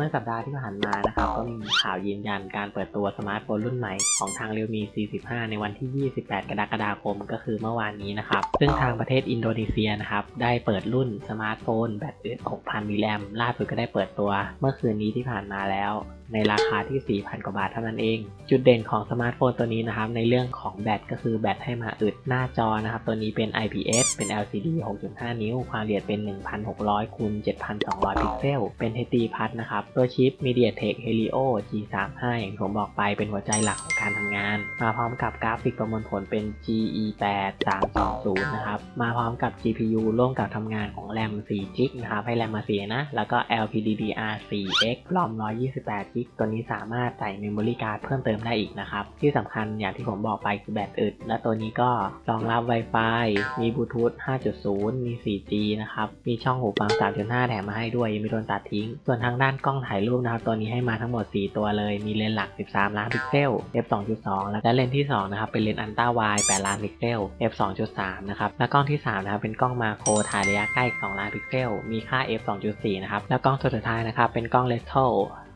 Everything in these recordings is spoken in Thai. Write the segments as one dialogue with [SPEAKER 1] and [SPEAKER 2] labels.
[SPEAKER 1] มื่อสัปดาห์ที่ผ่านมานะครับ ก็มีข่าวยืนยันการเปิดตัวสมาร์ทโฟนรุ่นใหม่ของทาง Realme C15 ในวันที่ 28 กรกฎาคมก็คือเมื่อวานนี้นะครับ ซึ่งทางประเทศอินโดนีเซียนะครับ ได้เปิดรุ่นสมาร์ทโฟนแบตเอ6,000มิลลิแอมล่าสุดก็ได้เปิดตัว เมื่อคืนนี้ที่ผ่านมาแล้วในราคาที่ 4,000 กว่าบาทเท่านั้นเอง จุดเด่นของสมาร์ทโฟนตัวนี้นะครับ ในเรื่องของแบตก็คือแบตให้มาอึดหน้าจอนะครับ ตัวนี้เป็น IPS เป็น LCD 6.5 นิ้ว ความละเอียดเป็น 1,600คูณ7,200 พิกเซล เป็น HD พัดนะครับตัวชิป MediaTek Helio G35 อย่างที่ผมบอกไปเป็นหัวใจหลักของการทำงาน มาพร้อมกับกราฟิกประมวลผลเป็น GE8 320นะครับ มาพร้อมกับ GPU ร่วมกับทำงานของแรม4 g b นะครับ ให้แรมมา4นะ แล้วก็ LPDDR4X รอม128 g b ตัวนี้สามารถใส่เมมโมรี่การ์ดเพิ่มเติมได้อีกนะครับ ที่สำคัญอย่างที่ผมบอกไปคือแบตอึด และตัวนี้ก็รองรับ Wi-Fi มีบลูทูธ5.0 มี 4G นะครับ มีช่องหูฟัง 3.5 แถมมาให้ด้วยยังไม่โดนตัดทิ้ง ส่วนทางด้านกล้องถ่ายรูปนะครับตัวนี้ให้มาทั้งหมด 4 ตัวเลย มีเลนส์หลัก 13 ล้านพิกเซล f 2.2 และเลนส์ที่ 2 นะครับ เป็นเลนส์อันต้าไว8ล้านพิกเซล f 2.3 นะครับ และกล้องที่ 3 นะครับ เป็นกล้องมาโครถ่ายระยะใกล้ 2 ล้านพิกเซล มีค่า f 2.4 นะครับ แล้วกล้องตัวสุดท้ายนะครับ เป็นกล้องเลสโท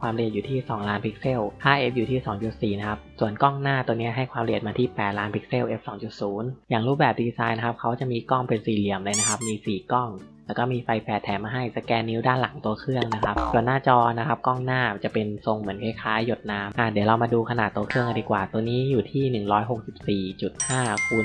[SPEAKER 1] ความละเอียดอยู่ที่ 2 ล้านพิกเซล ค่า f อยู่ที่ 2.4 นะครับ ส่วนกล้องหน้าตัวนี้ให้ความละเอียดมาที่ 8 ล้านพิกเซล f 2.0 อย่างรูปแบบดีไซน์นะครับ เขาจะมีกล้องเป็นสี่เหลี่ยมเลยนะครับ มี 4 กล้อง แล้วก็มีไฟแฟลชแถมมาให้สแกนนิ้วด้านหลังตัวเครื่องนะครับ ส่วนหน้าจอนะครับกล้องหน้าจะเป็นทรงเหมือนคล้ายๆ หยดน้ำอะเดี๋ยวเรามาดูขนาดตัวเครื่องกันดีกว่า ตัวนี้อยู่ที่ 164.5คูณ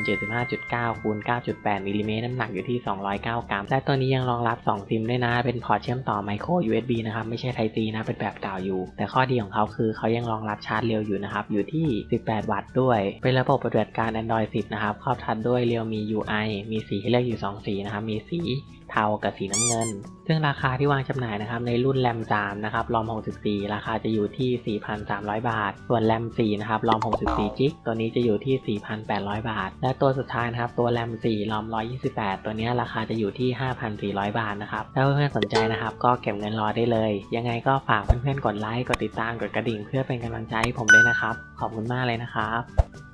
[SPEAKER 1] 75.9คูณ9.8มิลลิเมตรน้ำหนักอยู่ที่ 209 กรัม และตัวนี้ยังรองรับ 2 ซิมด้วยนะ เป็นพอร์ตเชื่อมต่อ micro USB นะครับ ไม่ใช่ Type C นะ เป็นแบบเก่าอยู่ แต่ข้อดีของเขาคือเขายังรองรับชาร์จเร็วอยู่นะครับ อยู่ที่ 18 วัตต์ด้วย เป็นระบบปฏิบัติการ Android 10 นะครับ ครอบทัดด้วย Realme UI มีสีให้เลือกอยู่ 2 สีนะครับ มีสีเทากับสีน้ำเงิน ซึ่งราคาที่วางจำหน่ายนะครับในรุ่นแรม3นะครับรอม 64 ราคาจะอยู่ที่ 4,300 บาท ส่วนแรม4นะครับรอม 64 จิก ตัวนี้จะอยู่ที่ 4,800 บาท และตัวสุดท้ายนะครับตัวแรม4รอม 128 ตัวนี้ราคาจะอยู่ที่ 5,400 บาทนะครับ ถ้าเพื่อนๆสนใจนะครับก็เก็บเงินรอได้เลย ยังไงก็ฝากเพื่อนๆกดไลค์ กดติดตาม กดกระดิ่งเพื่อเป็นกำลังใจให้ผมด้วยนะครับ ขอบคุณมากเลยนะครับ